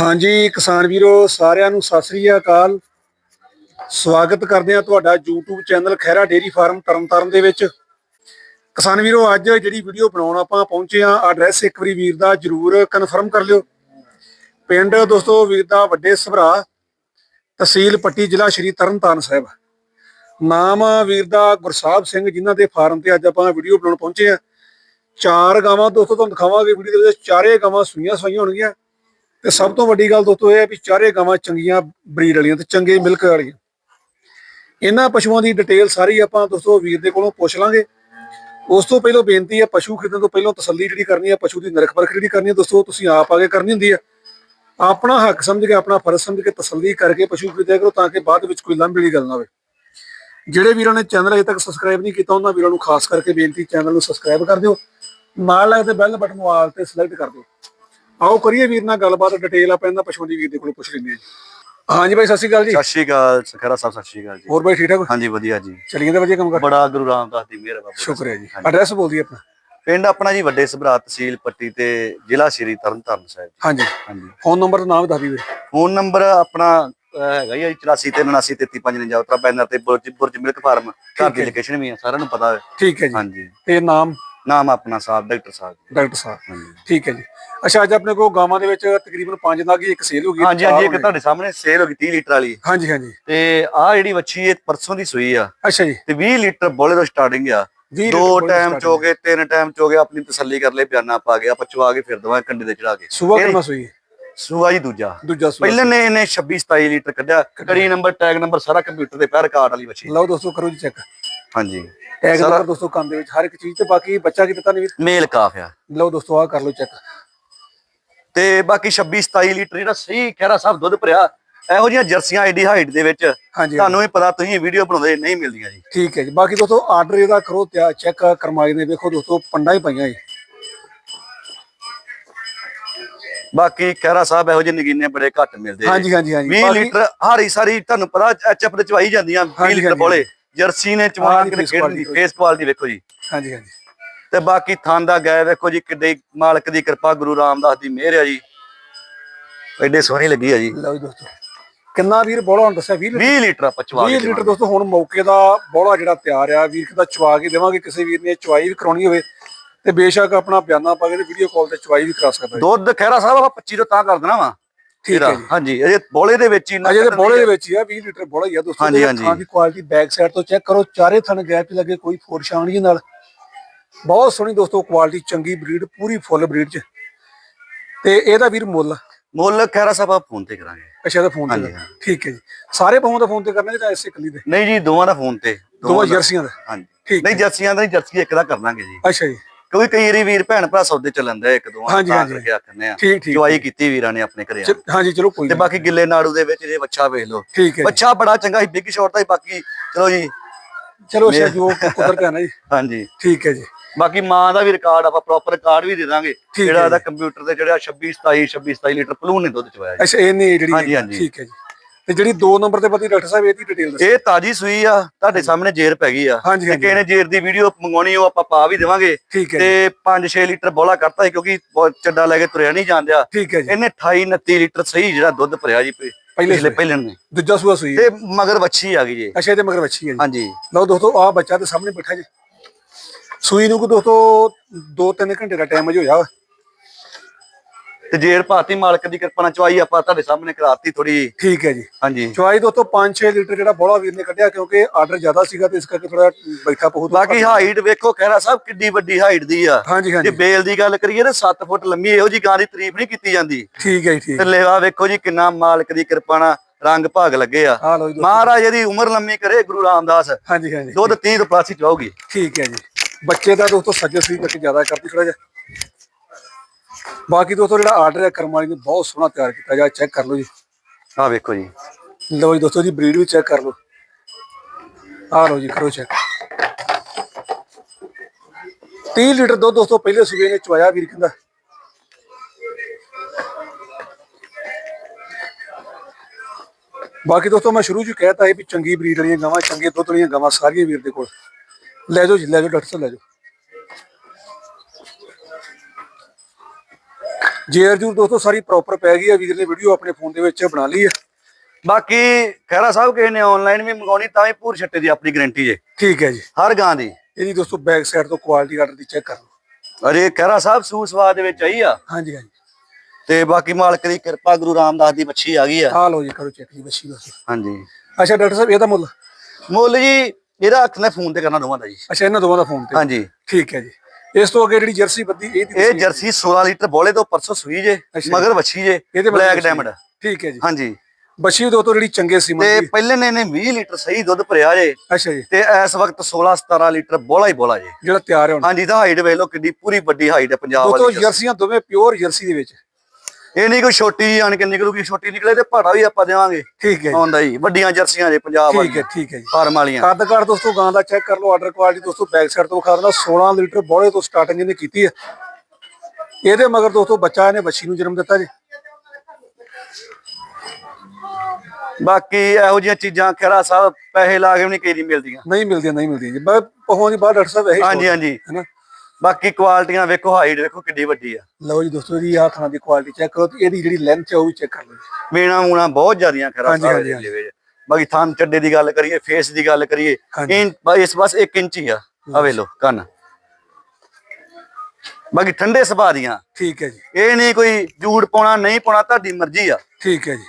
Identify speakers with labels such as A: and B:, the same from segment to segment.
A: ਹਾਂਜੀ, ਕਿਸਾਨ ਵੀਰੋ, ਸਾਰਿਆਂ ਨੂੰ ਸਤਿ ਸ੍ਰੀ ਅਕਾਲ। ਸਵਾਗਤ ਕਰਦੇ ਆ ਤੁਹਾਡਾ YouTube channel Khaira dairy farm Tarntaran ਦੇ ਵਿੱਚ। ਕਿਸਾਨ ਵੀਰੋ, ਅੱਜ ਜਿਹੜੀ ਵੀਡੀਓ ਬਣਾਉਣ ਆਪਾਂ ਪਹੁੰਚੇ ਆ ਐਡਰੈਸ ਇੱਕ ਵਾਰੀ ਵੀਰ ਦਾ ਜਰੂਰ ਕਨਫਰਮ ਕਰ ਲਿਓ। ਪਿੰਡ ਦੋਸਤੋ, ਵੀਰ ਦਾ ਵੱਡੇ ਸਭਰਾ, ਤਹਿਸੀਲ ਪੱਟੀ, ਜ਼ਿਲ੍ਹਾ ਸ਼੍ਰੀ ਤਰਨਤਾਰਨ ਸਾਹਿਬ। ਨਾਮ ਵੀਰ ਦਾ ਗੁਰਸਾਹਿਬ ਸਿੰਘ, ਜਿਨ੍ਹਾਂ ਦੇ ਫਾਰਮ ਤੇ ਅੱਜ ਆਪਾਂ ਵੀਡੀਓ ਬਣਾਉਣ ਪਹੁੰਚੇ ਆ ਚਾਰ ਗਾਵਾਂ, ਦੋਸਤੋ ਤੁਹਾਨੂੰ ਦਿਖਾਵਾਂਗੇ, ਵੀਡੀਓ ਦੇ ਵਿੱਚ ਚਾਰੇ ਗਾਵਾਂ ਸੂਈਆਂ ਸਵਾਈਆਂ ਹੋਣਗੀਆਂ। ਤੇ ਸਭ ਤੋਂ ਵੱਡੀ ਗੱਲ ਦੋਸਤੋ ਇਹ ਹੈ ਵੀ ਚਾਰੇ ਗਾਵਾਂ ਚੰਗੀਆਂ ਬਰੀਡ ਵਾਲੀਆਂ ਤੇ ਚੰਗੇ ਮਿਲਕ ਵਾਲੀਆਂ। ਇਹਨਾਂ ਪਸ਼ੂਆਂ ਦੀ ਡਿਟੇਲ ਸਾਰੀ ਆਪਾਂ ਦੋਸਤੋ ਵੀਰ ਦੇ ਕੋਲੋਂ ਪੁੱਛ ਲਾਂਗੇ। ਉਸ ਤੋਂ ਪਹਿਲਾਂ ਬੇਨਤੀ ਹੈ ਪਸ਼ੂ ਖਰੀਦਣ ਤੋਂ ਪਹਿਲਾਂ ਤਸੱਲੀ ਜਿਹੜੀ ਕਰਨੀ ਹੈ, ਪਸ਼ੂ ਦੀ ਨਿਰਖ ਪਰਖ ਜਿਹੜੀ ਕਰਨੀ ਹੈ ਦੋਸਤੋ, ਤੁਸੀਂ ਆਪ ਆ ਕੇ ਕਰਨੀ ਹੁੰਦੀ ਹੈ। ਆਪਣਾ ਹੱਕ ਸਮਝ ਕੇ, ਆਪਣਾ ਫਰਜ਼ ਸਮਝ ਕੇ ਤਸੱਲੀ ਕਰਕੇ ਪਸ਼ੂ ਖਰੀਦਿਆ ਕਰੋ ਤਾਂ ਕਿ ਬਾਅਦ ਵਿੱਚ ਕੋਈ ਲੰਬੀ ਵਾਲੀ ਗੱਲ ਨਾ ਹੋਵੇ। ਜਿਹੜੇ ਵੀਰਾਂ ਨੇ ਚੈਨਲ ਅਜੇ ਤੱਕ ਸਬਸਕ੍ਰਾਈਬ ਨਹੀਂ ਕੀਤਾ, ਉਹਨਾਂ ਵੀਰਾਂ ਨੂੰ ਖਾਸ ਕਰਕੇ ਬੇਨਤੀ ਚੈਨਲ ਨੂੰ ਸਬਸਕ੍ਰਾਈਬ ਕਰ ਦਿਓ। ਨਾਲ ਲੱਗਦੇ ਬੈਲ ਬਟਨ ਨੂੰ ਆਲ ਤੇ ਸਿਲੈਕਟ ਕਰ ਦਿਓ। ਆਓ ਕਰੀਏ ਵੀਰ ਨਾਲ ਗੱਲਬਾਤ ਡਿਟੇਲ ਆਪਾਂ ਇਹਨਾਂ ਦੀ ਵੀਰ ਦੇ ਕੋਲੋਂ ਪੁੱਛ ਲੈਂਦੇ ਹਾਂ ਜੀ। ਹਾਂਜੀ ਬਾਈ ਸਤਿ ਸ਼੍ਰੀ ਅਕਾਲ ਜੀ।
B: ਸਤਿ ਸ਼੍ਰੀ ਅਕਾਲ ਸਖਰਾ ਸਾਹਿਬ ਸਤਿ ਸ਼੍ਰੀ ਅਕਾਲ ਜੀ।
A: ਹੋਰ ਬਾਈ ਠੀਕ ਠਾਕ?
B: ਹਾਂਜੀ ਵਧੀਆ ਜੀ।
A: ਚਲੀ ਜਾਂਦੇ ਵਧੀਆ ਕੰਮ ਕਰ
B: ਬੜਾ ਗੁਰੂ ਰਾਮਦਾਸ ਦੀ ਮਿਹਰ ਹੈ ਬਾਬਾ
A: ਸ਼ੁਕਰ ਹੈ ਜੀ। ਐਡਰੈਸ ਬੋਲ ਦਈਏ ਆਪਣਾ।
B: ਪਿੰਡ ਆਪਣਾ ਜੀ ਵੱਡੇ ਸਭਰਾ ਤਹਿਸੀਲ ਪੱਟੀ ਤੇ ਜ਼ਿਲ੍ਹਾ ਸ਼੍ਰੀ ਤਰਨਤਾਰਨ ਸਾਹਿਬ ਜੀ।
A: ਹਾਂਜੀ।
B: ਹਾਂਜੀ।
A: ਫੋਨ ਨੰਬਰ ਦਾ ਨਾਮ ਦੱਸ ਦਿਓ ਵੀਰ।
B: ਫੋਨ ਨੰਬਰ ਆਪਣਾ ਅਹ, ਹੈਗਾ ਹੀ 8439733559 ਉਤਰਾ ਬੈਨਰ ਤੇ ਬੁਰਜ ਬੁਰਜ ਮਿਲਕ ਫਾਰਮ ਘਰ ਦੀ ਲੋਕੇਸ਼ਨ ਵੀ ਹੈ ਸਾਰਿਆਂ ਨੂੰ ਪਤਾ ਹੈ
A: ਠੀਕ ਹੈ ਜੀ।
B: ਹਾਂਜੀ।
A: ਤੇ ਨਾਮ?
B: ਨਾਮ ਆਪਣਾ ਸਾਹਿਬ ਡਾਕਟਰ ਸਾਹਿਬ।
A: ਡਾਕਟਰ ਸਾਹਿਬ।
B: ਹਾਂਜੀ।
A: ਠੀਕ ਹੈ ਜੀ। ਅੱਛਾ ਅੱਜ ਆਪਣੇ ਕੋਲ ਗਾਵਾਂ ਦੇ ਵਿੱਚ ਤਕਰੀਬਨ 5 ਨਾਗ ਇੱਕ ਸੇਲ ਹੋ ਗਈ
B: ਹਾਂਜੀ ਹਾਂਜੀ ਇੱਕ। ਤੁਹਾਡੇ ਸਾਹਮਣੇ ਸੇਲ ਹੋ ਗਈ 30 ਲੀਟਰ ਵਾਲੀ।
A: ਹਾਂਜੀ ਹਾਂਜੀ।
B: ਤੇ ਆਹ ਜਿਹੜੀ ਵੱਛੀ ਇਹ ਪਰਸੋਂ ਦੀ ਸੂਈ ਆ।
A: ਅੱਛਾ ਜੀ।
B: ਤੇ 20 ਲੀਟਰ ਬੋਲੇ ਤੋਂ ਸਟਾਰਟਿੰਗ ਆ।
A: 20
B: ਦੋ
A: ਲੀਟਰ
B: ਟਾਈਮ ਚੋਗੇ ਤਿੰਨ ਟਾਈਮ ਚੋਗੇ ਆਪਣੀ ਤਸੱਲੀ ਕਰ ਲੈ ਪਿਆਨਾ ਪਾ ਕੇ ਆਪਾਂ ਚਵਾ ਕੇ ਫਿਰ ਦਵਾਂਗੇ ਕੰਡੇ ਤੇ ਚੜਾ ਕੇ।
A: ਸੂਆ ਕਿੰਨਾ ਸੂਈ?
B: ਸੂਆ ਜੀ ਦੂਜਾ।
A: ਦੂਜਾ ਸੂਆ
B: ਪਹਿਲੇ ਨੇ ਇਹਨੇ 26 27 ਲੀਟਰ ਕੱਢਿਆ ਕੜੀ ਨੰਬਰ ਟੈਗ ਨੰਬਰ ਸਾਰਾ ਕੰਪਿਊਟਰ ਤੇ ਪੈਰ ਕਾਰਡ ਵਾਲੀ ਬੱਚੀ
A: ਲਓ ਦੋਸਤੋ ਕਰੋ ਜੀ ਚੈੱਕ
B: ਹਾਂਜੀ।
A: ਟੈਗ ਨੰਬਰ ਦੋਸਤੋ ਕੰਮ ਦੇ ਵਿੱਚ ਹਰ ਇੱਕ ਚੀਜ਼ ਤੇ ਬਾਕੀ ਬੱਚਾ ਕੀ ਦਿੱਤਾ ਨਹੀਂ
B: ਮੇਲ ਕਾਫ ਆ।
A: ਲਓ ਦੋਸਤੋ ਆਹ ਕਰ ਲਓ ਚੈੱਕ
B: ਤੇ ਬਾਕੀ 26 27 ਲੀਟਰ ਜਿਹੜਾ ਸਹੀ ਖੈਰਾ ਸਾਹਿਬ ਦੁੱਧ ਭਰਿਆ ਇਹੋ ਜਿਹੀਆਂ ਜਰਸੀਆਂ ਐਡੀ ਹਾਈਟ ਦੇ ਵਿੱਚ ਤੁਹਾਨੂੰ ਵੀ ਪਤਾ ਤੁਸੀਂ ਵੀਡੀਓ ਬਣਾਉਂਦੇ ਨਹੀਂ ਮਿਲਦੀਆਂ ਜੀ।
A: ਠੀਕ ਹੈ ਜੀ। ਬਾਕੀ ਦੋਸਤੋ ਆਰਡਰ ਇਹਦਾ ਕਰੋ ਤੇ ਚੈੱਕ ਕਰਮਾਈ ਨੇ। ਵੇਖੋ ਦੋਸਤੋ ਪੰਡਾ ਹੀ ਪਈਆਂ ਜੀ।
B: ਬਾਕੀ ਖੈਰਾ ਸਾਹਿਬ ਇਹੋ ਜਿਹੇ ਨਗੀਨੇ ਬੜੇ ਘੱਟ ਮਿਲਦੇ।
A: ਹਾਂਜੀ ਹਾਂਜੀ ਹਾਂਜੀ।
B: 20
A: ਬਾਕੀ-
B: ਲੀਟਰ ਹਾਰੀ ਸਾਰੀ ਤੁਹਾਨੂੰ ਪਤਾ ਐਚਐਫ ਦੇ ਚਵਾਈ ਜਾਂਦੀਆਂ 20
A: ਹਾਂਜੀ,
B: ਲੀਟਰ। ਬੋਲੇ। ਜਰਸੀ ਨੇ
A: ਆਹ
B: ਚਵਾਈ
A: ਦੀ
B: ਕੇ
A: face quality
B: ਖੇਡਦੀ ਫੇਸ ਕੁਆਲਿਟੀ ਵੇਖੋ ਜੀ।
A: ਹਾਂਜੀ ਹਾਂਜੀ।
B: ਤੇ ਬਾਕੀ ਥਾਂ ਦਾ ਗਏ ਵੇਖੋ ਜੀ ਕਿੱਡੇ ਮਾਲਕ ਦੀ ਕਿਰਪਾ ਗੁਰੂ ਰਾਮਦਾਸ ਦੀ ਮਿਹਰ ਆ ਜੀ। ਐਡੇ ਸੋਹਣੀ ਲੱਗੀ ਆ ਜੀ।
A: ਲਓ ਜੀ ਦੋਸਤੋ ਕਿੰਨਾ ਵੀਰ ਬੋਲਾ ਹੁਣ ਦੱਸਿਆ 20 ਲੀਟਰ।
B: 20 ਲੀਟਰ ਆਪਾਂ ਚਵਾ
A: 20
B: ਕੇ
A: ਲੀਟਰ ਦੋਸਤੋ ਹੁਣ ਮੌਕੇ ਦਾ ਬੋਲਾ ਜਿਹੜਾ ਤਿਆਰ ਆ ਵੀਰ ਕਿਦਾ ਚਵਾ ਕੇ ਦੇਵਾਂਗੇ ਕਿਸੇ ਵੀਰ ਨੇ ਚਵਾਈ ਵੀ ਕਰਾਉਣੀ ਹੋਵੇ ਤੇ ਬੇਸ਼ੱਕ ਆਪਣਾ ਬਿਆਨਾ ਪਾ ਕੇ ਤੇ ਵੀਡੀਓ ਕਾਲ ਤੇ ਚਵਾਈ ਵੀ ਕਰਾ ਸਕਦਾ।
B: ਦੁੱਧ ਖੈਰਾ ਸਾਹਿਬ ਆਪਾਂ 25 ਤੋਂ ਤਾਂ ਕਰ ਦੇਣਾ ਵਾ।
A: ਠੀਕ ਹੈ ਜੀ।
B: ਹਾਂਜੀ ਅਜੇ ਬੋਲੇ ਦੇ ਵਿੱਚ ਹੀ
A: ਅਜੇ ਤੇ ਬੋਲੇ ਦੇ ਵਿੱਚ ਹੀ ਆ 20 ਲੀਟਰ ਬੋਲਾ ਹੀ ਆ ਦੋਸਤੋ
B: ਹਾਂਜੀ,
A: ਤੇ
B: ਹਾਂਜੀ।
A: ਥਾਂ ਦੀ ਕੁਆਲਿਟੀ ਬੈਕ ਸਾਈਡ ਤੋਂ ਚੈੱਕ ਕਰੋ ਚਾਰੇ ਥਣ ਗੈਪ ਲੱਗੇ ਕੋਈ ਫੋਰ ਸ਼ਾਂਗਲੀ ਨਾਲ। ਬਹੁਤ ਸੋਹਣੀ ਦੋਸਤੋ ਕੁਆਲਿਟੀ ਚੰਗੀ ਬਰੀਡ ਪੂਰੀ ਫੁੱਲ ਬਰੀਡ ਚ। ਤੇ ਇਹਦਾ ਵੀਰ ਮੁੱਲ?
B: ਮੁੱਲ ਖੈਰਾ ਸਾਹਿਬ ਆਪਾਂ ਫੋਨ ਤੇ ਕਰਾਂਗੇ।
A: ਅੱਛਾ ਇਹਦਾ ਫੋਨ ਤੇ। ਠੀਕ ਹੈ ਜੀ। ਸਾਰੇ ਪਾਉਂ ਦਾ ਫੋਨ ਤੇ ਕਰਨਾ ਜਾਂ ਐਸੇ ਕੱਲੀ ਦੇ?
B: ਨਹੀਂ ਜੀ ਦੋਵਾਂ ਦਾ ਫੋਨ ਤੇ।
A: ਦੋਵਾਂ
B: ਦਾ।
A: ਜਰਸੀਆਂ ਦਾ।
B: ਹਾਂਜੀ।
A: ਠੀਕ
B: ਨਹੀਂ ਜਰਸੀਆਂ ਦਾ ਨਹੀਂ ਜਰਸੀ ਇੱਕ ਦਾ ਕਰ ਲਾਂਗੇ ਜੀ।
A: ਅੱਛਾ ਜੀ।
B: ਕਿਉਂਕਿ ਕਈ ਵਾਰੀ ਵੀਰ ਭੈਣ ਭਰਾ ਸੌਦੇ ਚੱਲਣ ਦੇ ਇੱਕ ਦੋਵਾਂ
A: ਹਾਂਜੀ, ਹਾਂਜੀ।
B: ਕਰਕੇ ਆਖਨੇ ਆ
A: ਠੀਕ ਠੀਕ
B: ਜਵਾਈ ਕੀਤੀ ਵੀਰਾਂ ਨੇ ਆਪਣੇ ਘਰੇ ਆ।
A: ਚ- ਹਾਂਜੀ ਚਲੋ ਕੋਈ
B: ਤੇ। ਬਾਕੀ ਗਿੱਲੇ ਨਾੜੂ ਦੇ ਵਿੱਚ ਜੇ ਬੱਚਾ ਵੇਖ ਲਓ
A: ਠੀਕ ਹੈ ਜੀ।
B: ਬੱਚਾ ਬੜਾ ਚੰਗਾ ਸੀ ਬਿਗ ਸ਼ਾਟ ਦਾ ਹੀ ਬਾਕੀ ਚਲੋ ਜੀ
A: ਚਲੋ ਅੱਛਾ ਜੋ ਕੁਦਰਤ ਹੈ ਨਾ ਜੀ
B: ਹਾਂਜੀ
A: ਠੀਕ ਹੈ ਜੀ
B: ਬਾਕੀ ਮਾਂ ਦਾ ਵੀ ਰਿਕਾਰਡ ਆਪਾਂ ਪ੍ਰੋਪਰ ਰਿਕਾਰਡ ਵੀ ਦੇ ਦਾਂਗੇ
A: ਹੈ
B: ਜਿਹੜਾ। ਇਹਦਾ ਕੰਪਿਊਟਰ ਤੇ ਜਿਹੜਾ 26 27 26 27 ਲੀਟਰ ਪਲੂਨ ਨੇ ਦੁੱਧ ਚਵਾਇਆ।
A: ਅੱਛਾ ਇਹ ਨਹੀਂ ਜਿਹੜੀ
B: ਹਾਂਜੀ, ਹਾਂਜੀ।
A: ਠੀਕ ਹੈ ਜੀ ਤੇ ਜਿਹੜੀ 2 ਨੰਬਰ ਤੇ ਪਤੀ ਡਾਕਟਰ ਸਾਹਿਬ ਇਹਦੀ ਡਿਟੇਲ ਦੱਸੋ?
B: ਇਹ ਤਾਜੀ ਸੂਈ ਆ ਤੁਹਾਡੇ ਸਾਹਮਣੇ ਜੇਰ ਪੈ ਗਈ ਆ। ਤੇ
A: ਹਾਂਜੀ।
B: ਕਿਸੇ ਨੇ ਜੇਰ ਦੀ ਵੀਡੀਓ ਮੰਗਾਉਣੀ ਉਹ ਆਪਾਂ ਪਾ ਵੀ ਦੇਵਾਂਗੇ।
A: ਹੈ ਜੀ।
B: ਤੇ 5-6 ਲੀਟਰ ਬੋਲਾ ਕਰਤਾ ਸੀ ਕਿਉਂਕਿ ਚੱਡਾ ਲੈ ਕੇ ਤੁਰਿਆ ਨਹੀਂ ਜਾਂਦਿਆ
A: ਠੀਕ ਹੈ ਜੀ।
B: ਇਹਨੇ 28 29 ਲੀਟਰ ਸਹੀ ਜਿਹੜਾ ਦੁੱਧ ਭਰਿਆ ਜੀ
A: ਪਹਿਲੇ।
B: ਪਹਿਲੇ ਨੇ।
A: ਦੂਜਾ ਸੂਆ ਸੂਈ ਹੈ।
B: ਤੇ ਮਗਰ ਵੱਛੀ ਆ ਗਈ ਜੀ।
A: ਅੱਛਾ ਇਹਦੇ ਮਗਰ ਬੱਚੀ ਹੈ ਜੀ।
B: ਹਾਂਜੀ।
A: ਲਓ ਦੋਸਤੋ ਆ ਬੱਚਾ ਤੇ ਸਾਹਮਣੇ ਬੈਠਾ ਜੀ। ਸੂਈ ਨੂੰ ਕੋ ਦੋਸਤੋ 2-3 ਘੰਟੇ ਦਾ ਟਾਈਮ ਹੋਇਆ ਵਾ।
B: ਤੇ ਜੇਰ ਭਾਤੀ ਮਾਲਕ ਦੀ ਕਿਰਪਾ ਨਾਲ ਚਵਾਈ ਆਪਾਂ ਤੁਹਾਡੇ ਸਾਹਮਣੇ ਕਰਾਤੀ ਥੋੜੀ
A: ਠੀਕ ਹੈ ਜੀ।
B: ਹਾਂਜੀ।
A: ਚਵਾਈ ਦੋਸਤੋ 5-6 ਲੀਟਰ ਜਿਹੜਾ ਬੋਲਾ ਵੀਰ ਨੇ ਕੱਢਿਆ ਕਿਉਂਕਿ ਆਰਡਰ ਜ਼ਿਆਦਾ ਸੀਗਾ ਤੇ ਇਸ ਕਰਕੇ ਥੋੜਾ ਬੈਠਾ ਬਹੁਤ
B: ਬਾਕੀ ਹਾਈਟ ਵੇਖੋ ਖਹਿਰਾ ਸਾਹਿਬ ਕਿੱਡੀ ਵੱਡੀ ਹਾਈਟ ਦੀ ਆ।
A: ਹਾਂਜੀ
B: ਜੇ
A: ਹਾਂਜੀ
B: ਬੇਲ ਦੀ ਗੱਲ ਕਰੀਏ ਤਾਂ 7 ਫੁੱਟ ਲੰਮੀ ਇਹੋ ਜੀ ਗਾਂ ਦੀ ਤਾਰੀਫ ਨਹੀਂ ਕੀਤੀ ਜਾਂਦੀ।
A: ਠੀਕ ਹੈ ਜੀ ਠੀਕ
B: ਤੇ ਲੇਵਾ ਵੇਖੋ ਜੀ ਕਿੰਨਾ ਮਾਲਕ ਦੀ ਕਿਰਪਾ ਨਾਲ ਰੰਗ ਭਾਗ ਲੱਗੇ ਆ।
A: ਜੀ।
B: ਮਹਾਰਾਜ ਦੀ ਉਮਰ ਲੰਮੀ ਕਰੇ ਗੁਰੂ ਰਾਮਦਾਸ।
A: ਹਾਂਜੀ ਹਾਂਜੀ।
B: ਦੁੱਧ 30 ਤੋਂ ਪਲਾਸੀ ਚਵਾਉਗੀ
A: ਠੀਕ ਹੈ ਜੀ। ਬੱਚੇ ਦਾ ਦੋਸਤੋ ਸੱਜੇ ਸੂਈ ਤੱਕ ਜ਼ਿਆਦਾ ਕਰਦੀ ਥੋੜਾ ਜਿਹਾ ਬਾਕੀ ਦੋਸਤੋ ਜਿਹੜਾ ਆਰਡਰ ਹੈ ਕਰਮ ਵਾਲੀ ਨੇ ਬਹੁਤ ਸੋਹਣਾ ਤਿਆਰ ਕੀਤਾ ਜਾ ਚੈੱਕ ਕਰ ਲਓ ਜੀ।
B: ਆ ਵੇਖੋ ਜੀ।
A: ਲਓ ਜੀ ਦੋਸਤੋ ਜੀ ਬਰੀਡ ਵੀ ਚੈੱਕ ਕਰ ਲਓ। ਆ ਲਓ ਜੀ ਕਰੋ ਚੈੱਕ 30 ਲੀਟਰ ਦੁੱਧ ਦੋਸਤੋ ਪਹਿਲੇ ਸੂਬੇ ਨੇ ਚਵਾਇਆ ਵੀਰ ਕਹਿੰਦਾ। ਬਾਕੀ ਦੋਸਤੋ ਮੈਂ ਸ਼ੁਰੂ ਚ ਕਹਿਤਾ ਸੀ ਵੀ ਚੰਗੀ ਬਰੀਡ ਵਾਲੀਆਂ ਗਾਵਾਂ ਚੰਗੇ ਦੁੱਧ ਵਾਲੀਆਂ ਗਾਵਾਂ ਸਾਰੀਆਂ ਵੀਰ ਦੇ ਕੋਲ। ਲੈ ਜਾਓ ਜੀ ਲੈ ਜਾਓ ਡਾਕਟਰ ਸਾਹਿਬ ਲੈ ਜਾਓ। ਜੇਰ ਜੂਰ ਦੋਸਤੋ ਸਾਰੀ ਪ੍ਰੋਪਰ ਪੈ ਗਈ ਆ ਵੀਰ ਨੇ ਵੀਡੀਓ ਆਪਣੇ ਫੋਨ ਦੇ ਵਿੱਚ ਬਣਾ ਲਈ ਆ
B: ਬਾਕੀ ਖਹਿਰਾ ਸਾਹਿਬ ਕਿਸੇ ਨੇ ਆਨਲਾਈਨ ਵੀ ਮੰਗਾਉਣੀ ਤਾਂ ਵੀ ਪੂਰ ਛੱਟੇ ਦੀ ਆਪਣੀ ਗਾਰੰਟੀ ਜੇ।
A: ਠੀਕ ਹੈ ਜੀ।
B: ਹਰ ਗਾਂ ਦੀ।
A: ਇਹਦੀ ਦੋਸਤੋ ਬੈਕ ਸਾਈਡ ਤੋਂ ਕੁਆਲਿਟੀ ਆਰਡਰ ਦੀ ਚੈੱਕ ਕਰ ਲਓ।
B: ਅਰੇ ਖਹਿਰਾ ਸਾਹਿਬ ਸੂ ਸਵਾਦ ਦੇ ਵਿੱਚ ਆਈ ਆ।
A: ਹਾਂਜੀ ਹਾਂਜੀ।
B: ਤੇ ਬਾਕੀ ਮਾਲਕ ਦੀ ਕਿਰਪਾ ਗੁਰੂ ਰਾਮਦਾਸ ਦੀ ਬੱਚੀ ਆ ਗਈ ਆ।
A: ਆ ਲਓ ਜੀ ਕਰੋ ਚੈੱਕ ਜੀ ਬੱਚੀ ਦੋਸਤੋ।
B: ਹਾਂਜੀ।
A: ਅੱਛਾ ਡਾਕਟਰ ਸਾਹਿਬ ਇਹਦਾ ਮੁੱਲ?
B: ਮੁੱਲ ਜੀ ਇਹਦਾ ਹੱਥ ਨੇ ਫੋਨ ਤੇ ਕਰਨਾ ਦੋਵਾਂ ਦਾ ਜੀ।
A: ਅੱਛਾ ਇਹਨਾਂ ਦੋਵਾਂ ਦਾ ਫੋਨ ਤੇ।
B: ਹਾਂਜੀ।
A: ਠੀਕ ਹੈ ਜੀ। ਇਸ ਤੋਂ ਅੱਗੇ ਜਿਹੜੀ ਜਰਸੀ ਬੱਦੀ ਇਹਦੀ
B: ਇਹ ਜਰਸੀ 16 ਲੀਟਰ ਬੋਲੇ ਤੋਂ ਪਰਸੋਂ ਸੂਈ ਜੇ। ਮਗਰ ਵੱਛੀ ਜੇ
A: ਇਹਦੇ
B: ਬਲੈਕ। ਡਾਇਮੰਡ।
A: ਠੀਕ ਹੈ ਜੀ।
B: ਹਾਂਜੀ।
A: ਬੱਚੀ ਦੋਸਤੋ ਜਿਹੜੀ ਚੰਗੇ ਸੀਮਨ
B: ਤੇ
A: ਦੀ
B: ਪਹਿਲੇ ਨੇ ਇਹਨੇ 20 ਲੀਟਰ ਸਹੀ ਦੁੱਧ ਭਰਿਆ ਜੇ।
A: ਅੱਛਾ ਜੀ।
B: ਤੇ ਇਸ ਵਕਤ 16 17 ਲੀਟਰ ਬੋਲਾ ਹੀ ਬੋਲਾ ਜੇ।
A: ਜਿਹੜਾ ਤਿਆਰ ਹੈ ਹੁਣ।
B: ਹਾਂਜੀ ਤਾਂ ਹਾਈਟ ਵੇਖ ਲਓ ਕਿੰਨੀ ਪੂਰੀ ਵੱਡੀ ਹਾਈਟ ਹੈ ਪੰਜਾਬ ਵਾਲੀ
A: ਜਰਸੀਆਂ ਦੋਵੇਂ ਪਿਓਰ ਜਰਸੀ ਦੇ ਵਿੱਚ।
B: ਇਹ ਨਹੀਂ ਕੋਈ ਛੋਟੀ ਆਣ ਕੇ ਨਿਕਲੂਗੀ ਛੋਟੀ ਨਿਕਲੇ ਤੇ ਭਾੜਾ ਵੀ ਆਪਾਂ ਦੇਵਾਂਗੇ।
A: ਠੀਕ ਹੈ
B: ਆਉਂਦਾ ਜੀ ਵੱਡੀਆਂ ਜਰਸੀਆਂ ਜੇ ਪੰਜਾਬ
A: ਠੀਕ ਹੈ ਠੀਕ ਹੈ ਜੀ।
B: ਫਾਰਮ ਵਾਲੀਆਂ।
A: ਕੱਦ ਕਾਠ ਦੋਸਤੋ ਗਾਂ ਦਾ ਚੈੱਕ ਕਰ ਲਓ ਆਰਡਰ ਕੁਆਲਿਟੀ ਦੋਸਤੋ ਬੈਕ ਸਾਈਡ ਤੋਂ ਵਿਖਾ ਦਿੰਦਾ 16 ਲੀਟਰ ਬੋਲੇ ਤੋਂ ਸਟਾਰਟਿੰਗ ਇਹਨੇ ਕੀਤੀ ਹੈ। ਇਹਦੇ ਮਗਰ ਦੋਸਤੋ ਬੱਚਾ ਇਹਨੇ ਬੱਚੀ ਨੂੰ ਜਨਮ ਦਿੱਤਾ ਜੀ।
B: ਬਾਕੀ ਇਹੋ ਜਿਹੀਆਂ ਚੀਜ਼ਾਂ ਖੈਰਾ ਸਾਹਿਬ ਪੈਸੇ ਲਾ ਕੇ ਵੀ ਨਹੀਂ ਕਈ ਮਿਲਦੀਆਂ।
A: ਨਹੀਂ ਮਿਲਦੀਆਂ ਨਹੀਂ ਮਿਲਦੀਆਂ ਜੀ। ਬਸ ਪਹੁੰਚ ਬਾਅਦ ਡਾਕਟਰ ਸਾਹਿਬ ਇਹੀ
B: ਹਾਂਜੀ ਹਾਂਜੀ।
A: ਹੈ ਨਾ?
B: ਬਾਕੀ ਕੁਆਲਿਟੀਆਂ ਵੇਖੋ ਹਾਈਟ ਵੇਖੋ ਕਿੱਡੀ ਵੱਡੀ ਆ।
A: ਲਓ ਜੀ ਦੋਸਤੋ ਇਹਦੀ ਆਹ ਥਾਂ ਦੀ ਕੁਆਲਿਟੀ ਚੈੱਕ ਕਰੋ ਤੇ ਇਹਦੀ ਜਿਹੜੀ ਲੈਂਥ ਹੈ ਉਹ ਵੀ ਚੈੱਕ ਕਰ ਲਓ ਜੀ।
B: ਮੇਣਾ ਮੂਣਾ ਬਹੁਤ ਜ਼ਿਆਦੀਆਂ ਖੈਰਾ
A: ਹਾਂਜੀ,
B: ਸਾਹਿਬ
A: ਹਾਂਜੀ,
B: ਬਾਕੀ ਥਾਂ ਚੱਡੇ ਦੀ ਗੱਲ ਕਰੀਏ ਫੇਸ ਦੀ ਗੱਲ ਕਰੀਏ
A: ਹਾਂਜੀ।
B: ਇਹ ਬਸ ਇਸ ਬਸ 1 ਇੰਚ ਹੀ ਆ। ਆ ਵੇ ਲੋ ਕੰਨ। ਬਾਕੀ ਠੰਡੇ ਸੁਭਾਅ ਦੀਆਂ।
A: ਠੀਕ ਹੈ ਜੀ।
B: ਇਹ ਨਹੀਂ ਕੋਈ ਜੂੜ ਪਾਉਣਾ ਨਹੀਂ ਪਾਉਣਾ ਤੁਹਾਡੀ ਮਰਜ਼ੀ ਆ।
A: ਠੀਕ ਹੈ ਜੀ।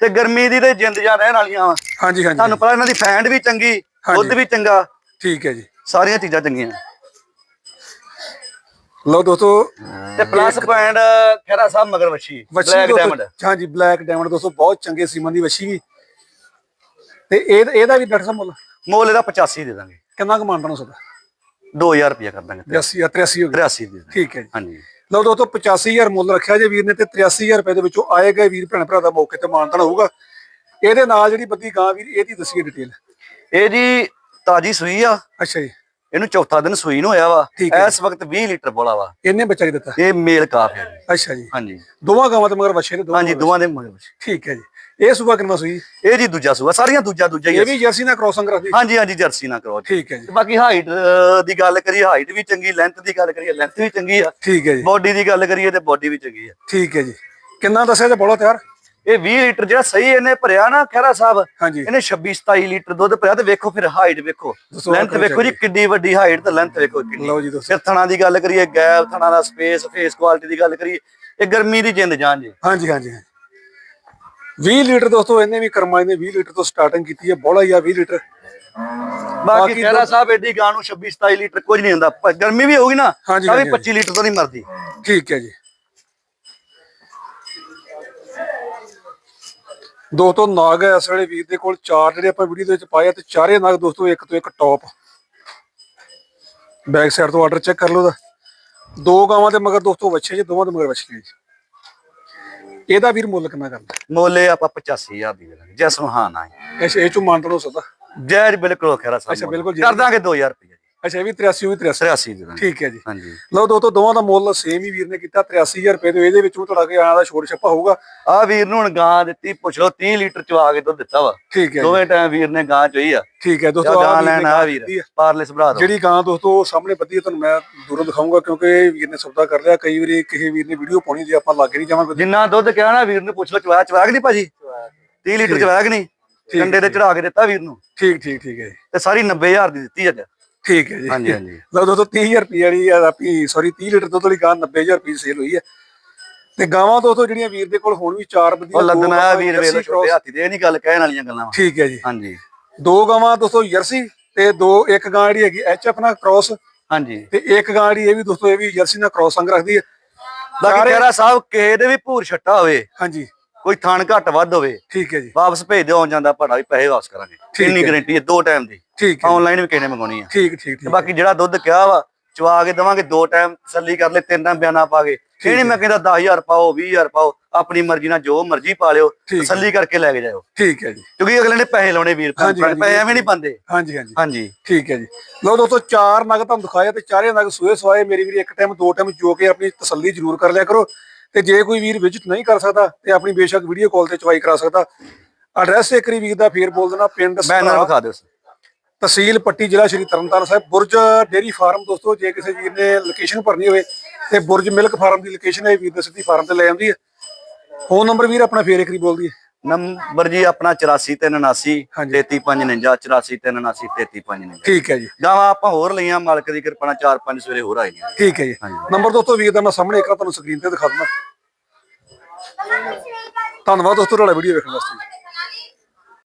B: ਤੇ ਗਰਮੀ ਦੀ ਤੇ ਜਿੰਦ ਜਾਨ ਰਹਿਣ ਵਾਲੀਆਂ ਵਾ।
A: ਹਾਂਜੀ ਹਾਂਜੀ।
B: ਤੁਹਾਨੂੰ ਪਤਾ ਇਹਨਾਂ ਦੀ ਫੈਂਡ ਵੀ ਚੰਗੀ
A: ਹਾਂਜੀ।
B: ਦੁੱਧ ਵੀ ਚੰਗਾ।
A: ਠੀਕ ਹੈ ਜੀ।
B: ਸਾਰੀਆਂ ਚੀਜ਼ਾਂ ਚੰਗੀਆਂ।
A: ਲਓ ਦੋਸਤੋ
B: ਤੇ ਪਲੱਸ ਪੁਆਇੰਟ ਖੈਰਾ ਸਾਹਿਬ ਮਗਰ
A: ਵੱਛੀ
B: ਬਲੈਕ ਡਾਇਮੰਡ
A: ਹਾਂਜੀ ਬਲੈਕ ਡਾਇਮੰਡ ਦੋਸਤੋ ਬਹੁਤ ਚੰਗੇ ਸੀਮਨ ਦੀ ਵੱਛੀ ਵੀ ਤੇ ਇਹ ਇਹਦਾ ਵੀ ਡਾਕਟਰ ਸਾਹਿਬ ਮੁੱਲ?
B: ਮੁੱਲ ਇਹਦਾ 85 ਦੇ ਦਾਂਗੇ।
A: ਕਿੰਨਾ ਕੁ ਮੰਨਦਾ ਨੂੰ ਸਦਾ
B: 2000 ਰੁਪਇਆ ਕਰ ਦਾਂਗੇ
A: 82 ਜਾਂ 83 ਹੋ ਗਿਆ
B: 83 ਦੇ ਦਾਂਗੇ।
A: ਠੀਕ ਹੈ ਜੀ।
B: ਹਾਂਜੀ।
A: ਲਓ ਦੋਸਤੋ 85000 ਮੁੱਲ ਰੱਖਿਆ ਜੇ ਵੀਰ ਨੇ ਤੇ 83000 ਰੁਪਏ ਦੇ ਵਿੱਚੋਂ ਆਏ ਗਏ ਵੀਰ ਭੈਣ ਭਰਾ ਦਾ ਮੌਕੇ ਤੇ ਮਾਨਤਨ ਹੋਊਗਾ। ਇਹਦੇ ਨਾਲ ਜਿਹੜੀ ਬੱਦੀ ਗਾਂ ਵੀਰ ਇਹਦੀ ਦੱਸੀਏ ਡਿਟੇਲ
B: ਇਹ ਜੀ ਤਾਜੀ ਸੂਈ ਆ।
A: ਅੱਛਾ ਜੀ।
B: ਇਹਨੂੰ ਚੌਥਾ ਦਿਨ ਸੂਈ ਨੂੰ ਹੋਇਆ ਵਾ।
A: ਠੀਕ ਹੈ।
B: ਇਸ ਵਕਤ 20 ਲੀਟਰ ਬੋਲਾ ਵਾ।
A: ਇਹਨੇ ਬੱਚਾ ਕੀ ਦਿੱਤਾ?
B: ਇਹ ਮੇਲ ਕਾਫ ਹੈ।
A: ਅੱਛਾ ਜੀ।
B: ਹਾਂਜੀ।
A: ਦੋਵਾਂ ਗਾਵਾਂ ਤੇ ਮਗਰ ਬੱਚੇ ਨੇ ਦੋਵਾਂ
B: ਹਾਂਜੀ ਦੋਵਾਂ ਦੇ ਮਗਰ ਵਛੀ।
A: ਠੀਕ ਹੈ ਜੀ। ਇਹ ਸੁਬਾ ਕਿੰਨਾ ਸੂਈ?
B: ਇਹ ਜੀ ਦੂਜਾ ਸੂਆ ਸਾਰੀਆਂ ਦੂਜਾ ਦੂਜਾ ਹੀ
A: ਇਹ। ਵੀ ਜਰਸੀ ਨਾਲ ਕ੍ਰੋਸਿੰਗ ਰੱਖਦੀ
B: ਹਾਂਜੀ ਹਾਂਜੀ ਜਰਸੀ ਨਾ ਕਰੋ
A: ਠੀਕ ਹੈ ਜੀ।
B: ਬਾਕੀ ਹਾਈਟ ਦੀ ਗੱਲ ਕਰੀਏ ਹਾਈਟ ਵੀ ਚੰਗੀ ਲੈਂਥ ਦੀ ਗੱਲ ਕਰੀਏ ਲੈਂਥ ਵੀ ਚੰਗੀ ਆ।
A: ਠੀਕ ਹੈ ਜੀ।
B: ਬਾਡੀ ਦੀ ਗੱਲ ਕਰੀਏ ਤੇ ਬਾਡੀ ਵੀ ਚੰਗੀ ਆ।
A: ਠੀਕ ਹੈ ਜੀ। ਕਿੰਨਾ ਦੱਸਿਆ ਤੇ ਬੋਲਾ ਤਿਆਰ?
B: ਇਹ 20 ਲੀਟਰ ਜਿਹੜਾ ਸਹੀ ਇਹਨੇ ਭਰਿਆ ਨਾ ਖੈਰਾ ਸਾਹਿਬ ਇਹਨੇ 26 27 ਲੀਟਰ ਦੁੱਧ ਭਰਿਆ ਤੇ ਵੇਖੋ ਫਿਰ ਹਾਈਟ ਵੇਖੋ। ਲੈਂਥ ਵੇਖੋ ਜੀ ਕਿੰਨੀ ਵੱਡੀ ਹਾਈਟ ਤੇ ਲੈਂਥ ਵੇਖੋ ਕਿੰਨੀ
A: ਲਓ ਜੀ ਦੋਸਤੋ
B: ਫਿਰ ਥਣਾ ਦੀ ਗੱਲ ਕਰੀਏ ਗੈਪ ਥਣਾ ਦਾ ਸਪੇਸ ਫੇਸ ਕੁਆਲਿਟੀ ਦੀ ਗੱਲ ਕਰੀਏ ਇਹ ਗਰਮੀ ਦੀ ਜਿੰਦ ਜਾਨ ਜੀ।
A: ਹਾਂਜੀ ਹਾਂਜੀ ਹਾਂਜੀ। 20 ਲੀਟਰ ਦੋਸਤੋ ਇਹਨੇ ਵੀ ਕਰਮਾਈ ਨੇ 20 ਲੀਟਰ ਤੋਂ ਸਟਾਰਟਿੰਗ ਕੀਤੀ ਹੈ ਬੋਲਾ ਹੀ ਆ 20 ਲੀਟਰ।
B: ਬਾਕੀ ਖੈਰਾ ਸਾਹਿਬ ਐਡੀ ਗਾਂ ਨੂੰ 26 27 ਲੀਟਰ ਕੁਝ ਨਹੀਂ ਹੁੰਦਾ ਗਰਮੀ ਵੀ ਹੋਊਗੀ ਨਾ ਤਾਂ ਵੀ
A: ਹਾਂਜੀ,
B: 25 ਲੀਟਰ ਤੋਂ ਨਹੀਂ ਮਰਦੀ।
A: ਠੀਕ ਹੈ ਜੀ। ਦੋਸਤੋ ਨਾਗ ਹੈ ਇਸ ਵੇਲੇ ਵੀਰ ਦੇ ਕੋਲ ਚਾਰ ਜਿਹੜੇ ਆਪਾਂ ਵੀਡੀਓ ਦੇ ਵਿੱਚ ਪਾਏ ਆ ਤੇ ਚਾਰੇ ਨਾਗ ਦੋਸਤੋ ਇੱਕ ਤੋਂ ਇੱਕ ਟੌਪ ਬੈਕ ਸਾਈਡ ਤੋਂ ਆਰਡਰ ਚੈੱਕ ਕਰ ਲਓ ਦਾ ਦੋ ਗਾਵਾਂ ਦੇ ਮਗਰ ਦੋਸਤੋ ਵੱਛੇ ਜੀ ਦੋਵਾਂ ਦੇ ਮਗਰ ਵੱਛੇ ਜੀ। ਇਹਦਾ ਵੀਰ ਮੁੱਲ ਕਿੰਨਾ ਕਰਦਾ?
B: ਮੋਲੇ ਆਪਾਂ 85000 ਦੀ ਦੇ ਦਾਂਗੇ ਜੈ ਸੁਹਾਨ
A: ਇਸ ਇਹ ਚੋਂ ਮੰਨ ਲਓ ਸਦਾ।
B: ਜੈ ਬਿਲਕੁਲ ਖੈਰਾ ਸਾਹਿਬ
A: ਅੱਛਾ,
B: ਮੁੱਲ।
A: ਬਿਲਕੁਲ ਜੀ।
B: ਕਰ ਦਾਂਗੇ 2000 ਰੁਪਏ
A: ਅੱਛਾ ਇਹ ਵੀ 83 ਵੀ 83
B: 83 ਦੇ ਦਾਂਗੇ
A: ਠੀਕ ਹੈ ਜੀ।
B: ਹਾਂਜੀ।
A: ਲਓ ਦੋਸਤੋ ਦੋਵਾਂ ਦਾ ਮੁੱਲ ਸੇਮ ਹੀ ਵੀਰ ਨੇ ਕੀਤਾ 83000 ਰੁਪਏ ਦੇ ਇਹਦੇ ਵਿੱਚੋਂ ਤੁਹਾਡਾ ਕਿ ਆਣਾ ਦਾ ਛੋੜ ਛੱਪਾ ਹੋਊਗਾ।
B: ਆ ਵੀਰ ਨੂੰ ਹੁਣ ਗਾਂ ਦਿੱਤੀ ਪੁੱਛ ਲਓ 30 ਲੀਟਰ ਚਵਾ ਕੇ ਦੁੱਧ ਦਿੱਤਾ ਵਾ।
A: ਠੀਕ ਹੈ
B: ਦੋਵੇਂ ਟਾਈਮ ਵੀਰ ਨੇ ਗਾਂ ਚੋਈ ਆ।
A: ਠੀਕ ਹੈ ਦੋਸਤੋ ਨੇ
B: ਲੈਣ ਆ ਵੀਰ। ਪਾਰਲੇ ਸਭਰਾ ਦੋ
A: ਜਿਹੜੀ ਗਾਂ ਦੋਸਤੋ ਸਾਹਮਣੇ ਹੈ ਤੁਹਾਨੂੰ ਮੈਂ ਦੂਰੋਂ ਦਿਖਾਊਂਗਾ ਕਿਉਂਕਿ ਵੀਰ ਨੇ ਸੌਦਾ ਕਰ ਲਿਆ। ਕਈ ਵਾਰੀ ਕਿਸੇ ਵੀਰ ਨੇ ਵੀਡੀਓ ਪਾਉਣੀ ਜੇ ਆਪਾਂ ਲਾਗੇ ਨਹੀਂ ਜਾਵਾਂਗੇ
B: ਜਿੰਨਾ ਦੁੱਧ ਕਿਹਾ ਨਾ ਵੀਰ ਨੂੰ ਪੁੱਛ ਲਓ ਚਵਾ ਚਵਾਗ ਨਹੀਂ ਭਾਜੀ? 30 ਲੀਟਰ ਚਵਾਗ ਨਹੀਂ? ਕੰਡੇ ਤੇ ਚੜਾ ਕੇ ਦਿੱਤਾ ਵੀਰ ਨੂੰ।
A: ਠੀਕ ਠੀਕ ਠੀਕ ਹੈ
B: ਤੇ ਸਾਰੀ 90000 ਦੀ ਦਿੱਤੀ ਅੱਜ।
A: ਠੀਕ ਹੈ ਜੀ।
B: ਹਾਂਜੀ ਹਾਂਜੀ।
A: ਲਓ ਦੋਸਤੋ 30000 ਰੁਪਏ ਵਾਲੀ ਆ ਆਪਣੀ ਸੌਰੀ 30 ਲੀਟਰ ਦੁੱਧ ਵਾਲੀ ਗਾਂ 90000 ਰੁਪਏ ਸੇਲ ਹੋਈ ਹੈ। ਤੇ ਗਾਵਾਂ ਦੋਸਤੋ ਜਿਹੜੀਆਂ ਵੀਰ ਦੇ ਕੋਲ ਹੁਣ ਵੀ ਚਾਰ ਬੱਦੀਆਂ
B: ਉਹ ਆਇਆ
A: ਗਾਵਾਂ
B: ਵੀਰ ਵੇਲੇ ਛੋਟੇ ਹਾਥੀ ਦੇ ਇਹ ਨਹੀਂ ਗੱਲ ਕਹਿਣ ਵਾਲੀਆਂ ਗੱਲਾਂ
A: ਠੀਕ ਹੈ ਜੀ।
B: ਹਾਂਜੀ।
A: ਦੋ ਗਾਵਾਂ ਦੋਸਤੋ ਜਰਸੀ ਤੇ ਦੋ ਇੱਕ ਗਾਂ ਜਿਹੜੀ ਹੈਗੀ ਐਚਐਫ ਨਾਲ ਕ੍ਰਾਸ
B: ਹਾਂਜੀ।
A: ਤੇ ਇੱਕ ਗਾਂ ਜਿਹੜੀ ਇਹ ਵੀ ਦੋਸਤੋ ਇਹ ਵੀ ਜਰਸੀ ਨਾਲ ਕ੍ਰਾਸ ਅੰਗ ਰੱਖਦੀ ਹੈ।
B: ਬਾਕੀ ਖੈਰਾ ਸਾਹਿਬ ਕਿਸੇ ਦੇ ਵੀ ਭੂਰ ਛੱਟਾ ਹੋਵੇ
A: ਹਾਂਜੀ।
B: ਕੋਈ ਥਣ ਘੱਟ ਵੱਧ ਹੋਵੇ
A: ਠੀਕ ਹੈ ਜੀ।
B: ਵਾਪਸ ਭੇਜ ਦਿਓ ਆਉਣ ਜਾਂਦਾ ਭਾੜਾ ਵੀ ਪੈਸੇ ਵਾਪਸ ਕਰਾਂਗੇ। ਇੰਨੀ। ਗਾਰੰਟੀ ਹੈ ਦੋ ਟਾਈਮ ਦੀ।
A: ਠੀਕ ਹੈ।
B: ਆਨਲਾਈਨ ਵੀ ਕਿਸੇ ਨੇ ਮੰਗਾਉਣੀ ਆ?
A: ਠੀਕ ਠੀਕ
B: ਤੇ
A: ਠੀਕ।
B: ਬਾਕੀ ਜਿਹੜਾ ਦੁੱਧ ਕਿਹਾ ਵਾ ਚਵਾ ਕੇ ਦਵਾਂਗੇ ਦੋ ਟਾਈਮ ਤਸੱਲੀ ਕਰ ਲੈ ਤਿੰਨ ਟਾਈਮ ਬਿਆਨਾ ਪਾ ਕੇ। ਇਹ ਨਹੀਂ ਮੈਂ ਕਹਿੰਦਾ 10000 ਪਾਓ 20000 ਪਾਓ ਆਪਣੀ ਮਰਜ਼ੀ ਨਾਲ ਜੋ ਮਰਜ਼ੀ ਪਾ ਲਿਓ। ਤਸੱਲੀ ਕਰਕੇ ਲੈ ਕੇ ਜਾਓ
A: ਠੀਕ ਹੈ ਜੀ।
B: ਕਿਉਂਕਿ ਅਗਲੇ ਨੇ ਪੈਸੇ ਲਾਉਣੇ ਵੀਰ ਪੈਸੇ ਐਵੇਂ ਨਹੀਂ ਪਾਉਂਦੇ।
A: ਹਾਂਜੀ ਹਾਂਜੀ।
B: ਹਾਂਜੀ।
A: ਠੀਕ ਹੈ ਜੀ। ਲਓ ਦੋਸਤੋ ਚਾਰ ਨਗ ਤੁਹਾਨੂੰ ਦਿਖਾਇਆ ਤੇ ਚਾਰੇ ਨਗ ਸੂਏ ਸਵਾਏ। ਮੇਰੀ ਵੀਰ ਇੱਕ ਟਾਈਮ ਦੋ ਟਾਈਮ ਜੋ ਕੇ ਆਪਣੀ ਤਸੱਲੀ ਜ਼ਰੂਰ ਕਰ ਲਿਆ ਕਰੋ। ਤੇ ਜੇ ਕੋਈ ਵੀਰ ਵਿਜ਼ਿਟ ਨਹੀਂ ਕਰ ਸਕਦਾ ਤੇ ਆਪਣੀ ਬੇਸ਼ੱਕ ਵੀਡੀਓ ਕਾਲ ਤੇ ਚਵਾਈ ਕਰਾ ਸਕਦਾ। ਐਡਰੈਸ ਇੱਕ ਵਾਰੀ ਵੀਰ ਦਾ ਫੇਰ ਬੋਲ ਦੇਣਾ ਪਿੰਡ ਸਭਰਾ,
B: ਵਿਖਾ ਦਿਓ
A: ਤਹਿਸੀਲ ਪੱਟੀ ਜ਼ਿਲ੍ਹਾ ਸ਼੍ਰੀ ਤਰਨਤਾਰਨ ਸਾਹਿਬ। ਬੁਰਜ ਡੇਰੀ ਫਾਰਮ ਦੋਸਤੋ ਜੇ ਕਿਸੇ ਵੀਰ ਨੇ ਲੋਕੇਸ਼ਨ ਭਰਨੀ ਹੋਵੇ ਤੇ ਬੁਰਜ ਮਿਲਕ ਫਾਰਮ ਦੀ ਲੋਕੇਸ਼ਨ ਹੈ ਵੀਰ ਦੇ ਸਿੱਧੀ ਫਾਰਮ ਤੇ ਲੈ ਆਉਂਦੀ ਹੈ। ਫੋਨ ਨੰਬਰ ਵੀਰ ਆਪਣਾ ਫੇਰ ਇੱਕ ਵਾਰੀ ਬੋਲ ਦਈਏ
B: ਨੰਬਰ ਜੀ ਆਪਣਾ 84379
A: ਹਾਂਜੀ।
B: 3359 84379 3359
A: ਠੀਕ ਹੈ ਜੀ।
B: ਗਾਵਾਂ ਆਪਾਂ ਹੋਰ ਲਈਆਂ ਮਾਲਕ ਦੀ ਕਿਰਪਾ ਨਾਲ ਚਾਰ ਪੰਜ ਸਵੇਰੇ ਹੋਰ ਆਈਆਂ
A: ਠੀਕ ਹੈ ਜੀ। ਨੰਬਰ ਦੋਸਤੋ ਵੀਰ ਦਾ ਮੈਂ ਸਾਹਮਣੇ ਇੱਕ ਵਾਰ ਤੁਹਾਨੂੰ ਸਕਰੀਨ ਤੇ ਦਿਖਾ ਦਿੰਦਾ। ਧੰਨਵਾਦ ਦੋਸਤੋ ਤੁਹਾਡਾ ਵੀਡੀਓ ਵੇਖਣ ਵਾਸਤੇ।